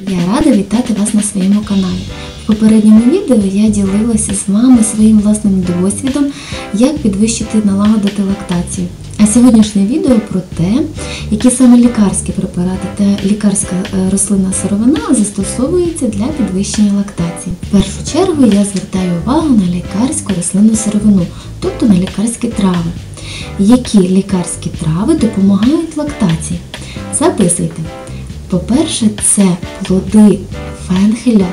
Я рада вітати вас на своєму каналі. В попередньому відео я ділилася з вами своїм власним досвідом, як підвищити налагодити лактацію. А сьогоднішнє відео про те, які саме лікарські препарати та лікарська е, рослинна сировина застосовуються для підвищення лактації. В першу чергу я звертаю увагу на лікарську рослинну сировину, тобто на лікарські трави. Які лікарські трави допомагають лактації? Записуйте. По-перше, це плоди фенхеля,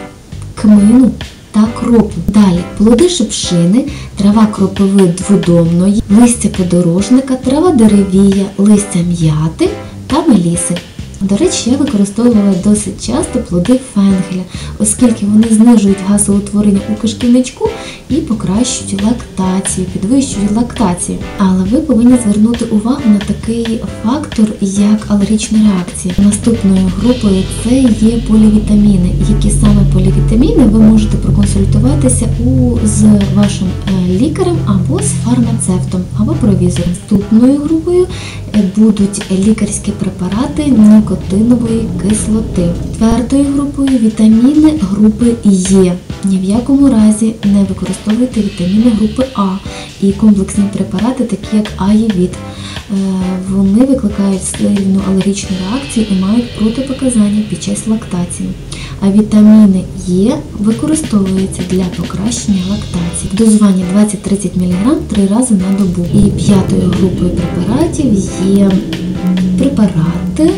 кмину та кропу. Далі плоди шипшини, трава кропиви дводомної, листя подорожника, трава деревія, листя м'яти та меліси. До речі, я використовувала досить часто плоди фенгеля, оскільки вони знижують газоутворення у кишківничку і покращують лактацію, підвищують лактацію. Але ви повинні звернути увагу на такий фактор, як алергічна реакція. Наступною групою це є полівітаміни. Які саме полівітаміни ви можете проконсультуватися у, з вашим е, лікарем або з фармацевтом або провізором. Наступною групою е, будуть лікарські препарати нікотинової кислоти. Четвертою групою вітаміни групи Е. Ні в якому разі не використовуйте вітаміни групи А і комплексні препарати, такі як Аєвіт. Вони викликають сильну алергічну реакцію і мають протипоказання під час лактації. А вітаміни Е використовуються для покращення лактації. В дозуванні 20-30 мг 3 рази на добу. І п'ятою групою препаратів є препарати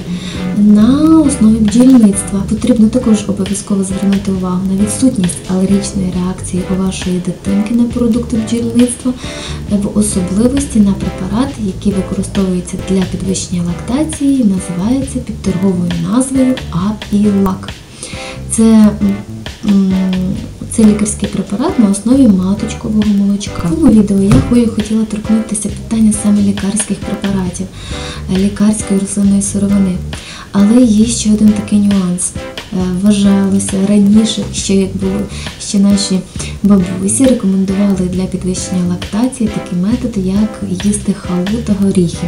на основі бджільництва. Потрібно також обов'язково звернути увагу на відсутність алергічної реакції у вашої дитинки на продукти бджільництва, в особливості на препарати, які використовуються для підвищення лактації, називаються під торговою назвою Апілак. Це це лікарський препарат на основі маточкового молочка. В цьому відео я хотіла торкнутися питання саме лікарських препаратів, е, лікарської рослинної сировини. Але є ще один такий нюанс. Е, Вважалося раніше, ще як було, ще наші бабусі рекомендували для підвищення лактації такі методи, як їсти халву та горіхи.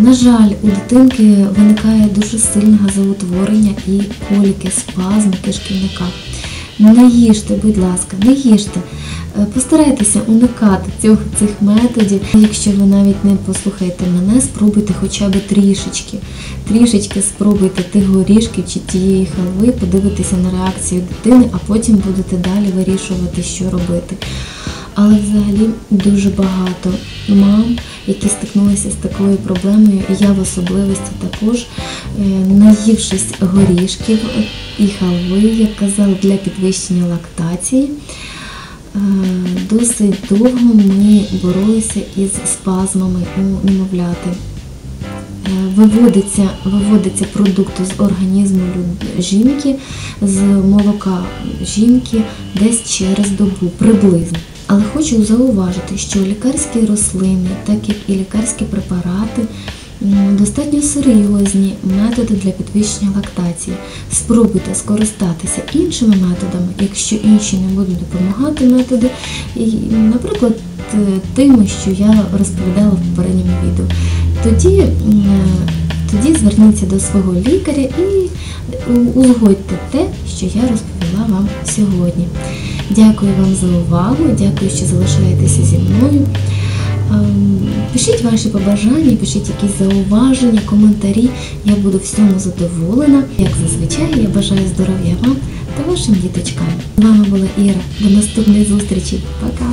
На жаль, у дитинки виникає дуже сильне газоутворення і коліки, спазми кишківника. Не їжте, будь ласка, не їжте. Е, Постарайтеся уникати цих, цих методів. Якщо ви навіть не послухаєте мене, спробуйте хоча б трішечки. Трішечки спробуйте тих горішків чи тієї халви, подивитися на реакцію дитини, а потім будете далі вирішувати, що робити. Але взагалі дуже багато мам, які стикнулися з такою проблемою, і я в особливості також, е, наївшись горішків і халви, як казали, для підвищення лактації. Е, Досить довго ми боролися із спазмами у немовляти. Е, Виводиться, виводиться продукт з організму жінки, з молока жінки десь через добу, приблизно. Хочу зауважити, що лікарські рослини, так як і лікарські препарати, достатньо серйозні методи для підвищення лактації. Спробуйте скористатися іншими методами, якщо інші не будуть допомагати методи, наприклад, е, тими, що я розповідала в попередньому відео. Тоді, тоді зверніться до свого лікаря і узгодьте те, що я розповіла вам сьогодні. Дякую вам за увагу, дякую, що залишаєтеся зі мною. Ем, Пишіть ваші побажання, пишіть якісь зауваження, коментарі. Я буду всьому задоволена. Як зазвичай, я бажаю здоров'я вам та вашим діточкам. З вами була Іра. До наступної зустрічі. Пока!